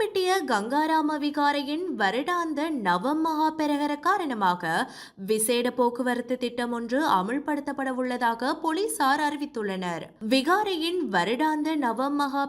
குணப்பிட்டிய கங்காராம விகாரையின் வருடாந்த நவம் மகா பெரகர காரணமாக விசேட போக்குவரத்து திட்டம் ஒன்று அமுல்படுத்தப்பட உள்ளதாக போலீசார் அறிவித்துள்ளனர். விகாரையின் வருடாந்த நவம் மகா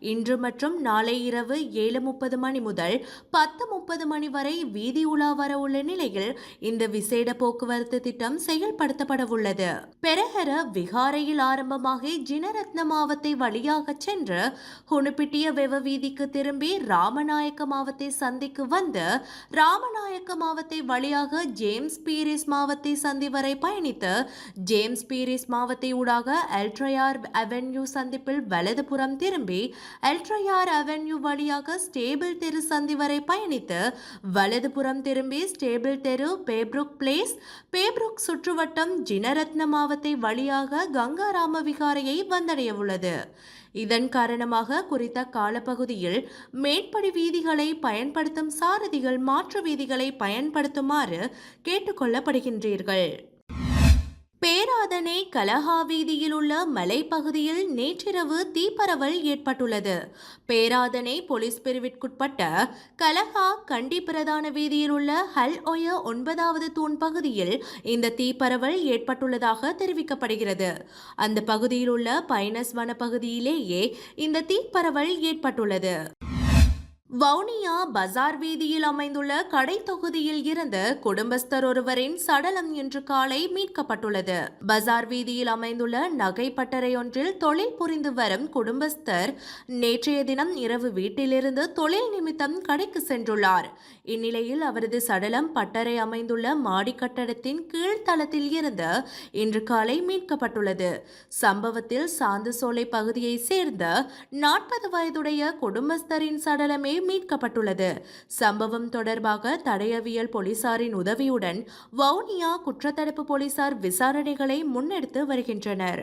இன்று மற்றும் நாளை இரவு ஏழு முப்பது மணி முதல் பத்து முப்பது மணி வரை வீதி உலா வர உள்ள நிலையில் இந்த விசேட போக்குவரத்து திட்டம் செயல்படுத்தப்பட உள்ளது. பெருகர விகாரையில் ஆரம்பமாகி ஜினரத்ன மாவத்தை வழியாக சென்று ஹுணுப்பிட்டிய வெவ வீதிக்கு திரும்பி ராமநாயக்க மாவத்தை சந்திக்கு வந்து ராமநாயக்க மாவத்தை வழியாக ஜேம்ஸ் பீரிஸ் மாவத்தை சந்தி வரை பயணித்து ஜேம்ஸ் பீரிஸ் மாவத்தை ஊடாக எல்ட்ரயார் அவென்யூ சந்திப்பில் வலதுபுறம் திரும்பி எல்ட்ரயார் அவென்யூ வழியாக ஸ்டேபிள் தெரு சந்தி வரை பயணித்து வலதுபுறம் திரும்பி ஸ்டேபிள் தெரு பேப்ருக் பிளேஸ் பேப்ருக் சுற்றுவட்டம் ஜினரத்ன மாவத்தை வழியாக கங்காராம விகாரையை வந்தடைய உள்ளது இதன் காரணமாக குறித்த காலப்பகுதியில் மேற்படி வீதிகளை பயன்படுத்தும் சாரதிகள் மாற்று வீதிகளை பயன்படுத்துமாறு கேட்டுக்கொள்ளப்படுகின்றீர்கள். அதனை கலஹா வீதியில் உள்ள மலைப்பகுதியில் நேற்றிரவு தீப்பரவல் ஏற்பட்டுள்ளது. பேராதனை போலீஸ் பிரிவிற்குட்பட்ட கலஹா கண்டி பிரதான வீதியில் உள்ள ஹல் ஒய ஒன்பதாவது தூண் பகுதியில் இந்த தீப்பரவல் ஏற்பட்டுள்ளதாக தெரிவிக்கப்படுகிறது. அந்த பகுதியில் உள்ள பைனஸ் வனப்பகுதியிலேயே இந்த தீப்பரவல் ஏற்பட்டுள்ளது. வவுனியா பஜார் வீதியில் அமைந்துள்ள கடை தொகுதியில் இருந்து குடும்பஸ்தர் ஒருவரின் சடலம் இன்று காலை மீட்கப்பட்டுள்ளது. பஜார் வீதியில் அமைந்துள்ள நகை பட்டறை ஒன்றில் தொழில் புரிந்து வரும் குடும்பஸ்தர் நேற்றைய தினம் இரவு வீட்டிலிருந்து தொழில் நிமித்தம் கடைக்கு சென்றுள்ளார். இந்நிலையில் அவரது சடலம் பட்டறை அமைந்துள்ள மாடி கட்டடத்தின் கீழ்த்தளத்தில் இருந்து இன்று காலை மீட்கப்பட்டுள்ளது. சம்பவத்தில் சாந்துசோலை பகுதியைச் சேர்ந்த நாற்பது வயதுடைய குடும்பஸ்தரின் சடலமே மீட்கப்பட்டுள்ளது. சம்பவம் தொடர்பாக தடயவியல் போலீசாரின் உதவியுடன் வவுனியா குற்றத்தடுப்பு போலீசார் விசாரணைகளை முன்னெடுத்து வருகின்றனர்.